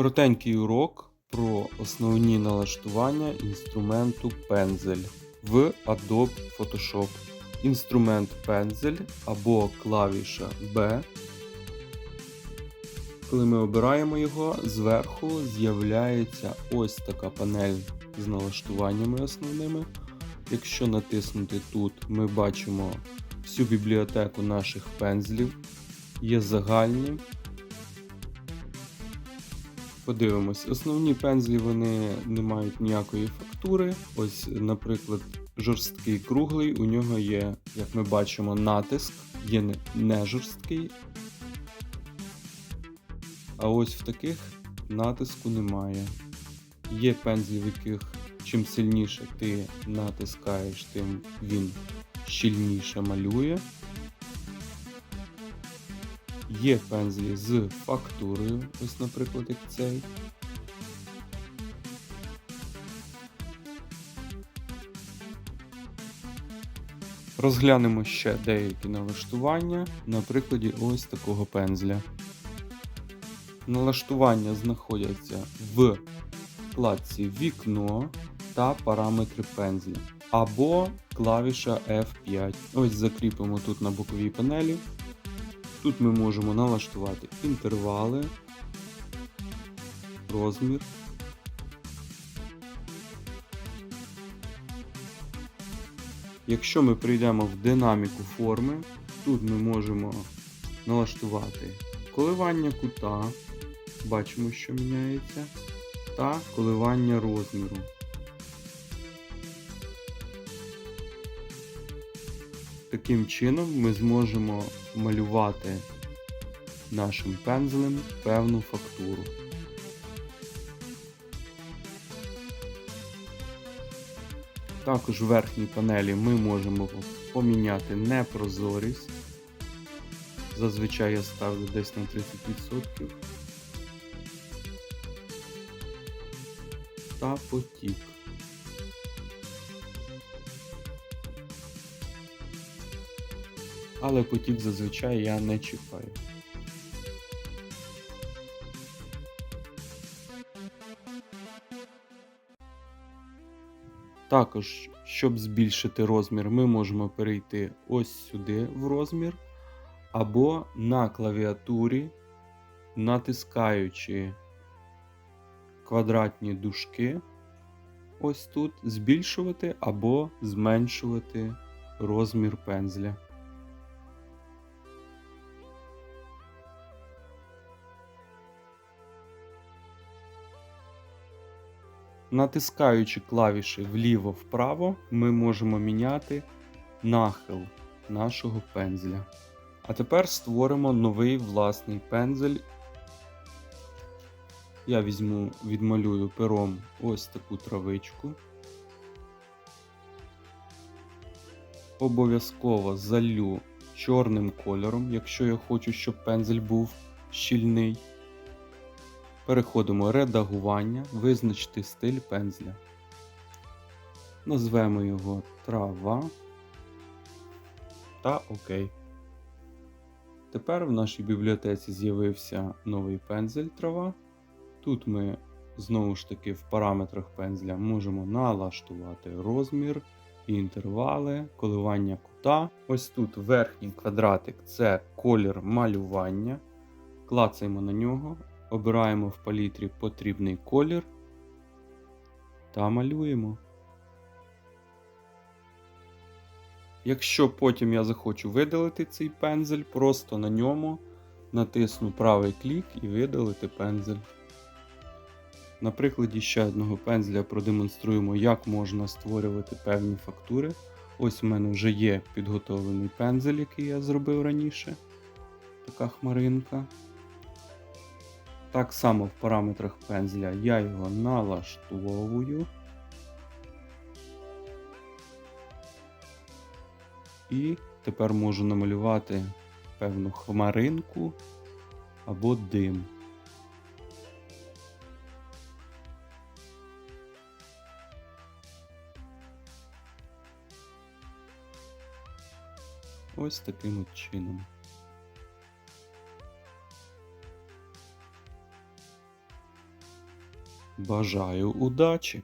Коротенький урок про основні налаштування інструменту пензель в Adobe Photoshop. Інструмент пензель або клавіша B. Коли ми обираємо його, зверху з'являється ось така панель з налаштуваннями основними. Якщо натиснути тут, ми бачимо всю бібліотеку наших пензлів. Є загальні. Подивимось, основні пензлі вони не мають ніякої фактури. Ось, наприклад, жорсткий круглий, у нього є, як ми бачимо, натиск, є не- жорсткий. А ось в таких натиску немає. Є пензлі, в яких чим сильніше ти натискаєш, тим він щільніше малює. Є пензлі з фактурою, ось, наприклад, як цей. Розглянемо ще деякі налаштування на прикладі ось такого пензля. Налаштування знаходяться в вкладці Вікно та параметри пензля або клавіша F5. Ось закріпимо тут на боковій панелі. Тут ми можемо налаштувати інтервали, розмір. Якщо ми прийдемо в динаміку форми, тут ми можемо налаштувати коливання кута, бачимо, що міняється, та коливання розміру. Таким чином ми зможемо малювати нашим пензлем певну фактуру. Також в верхній панелі ми можемо поміняти непрозорість. Зазвичай я ставлю десь на 30%. Та потік. Але потік зазвичай я не чіпаю. Також, щоб збільшити розмір, ми можемо перейти ось сюди в розмір, або на клавіатурі, натискаючи квадратні дужки, ось тут збільшувати або зменшувати розмір пензля. Натискаючи клавіші вліво-вправо, ми можемо міняти нахил нашого пензля. А тепер створимо новий власний пензель. Я візьму, відмалюю пером ось таку травичку. Обов'язково залю чорним кольором, якщо я хочу, щоб пензель був щільний. Переходимо редагування, визначити стиль пензля. Назвемо його трава та ОК. Тепер в нашій бібліотеці з'явився новий пензель трава. Тут ми знову ж таки в параметрах пензля можемо налаштувати розмір, інтервали, коливання кута. Ось тут верхній квадратик це колір малювання. Клацаємо на нього, обираємо в палітрі потрібний колір та малюємо. Якщо потім я захочу видалити цей пензель, просто на ньому натисну правий клік і видалити пензель. На прикладі ще одного пензля продемонструємо, як можна створювати певні фактури. Ось у мене вже є підготовлений пензель, який я зробив раніше. Така хмаринка. Так само в параметрах пензля я його налаштовую. І тепер можу намалювати певну хмаринку або дим. Ось таким от чином. Бажаю удачі!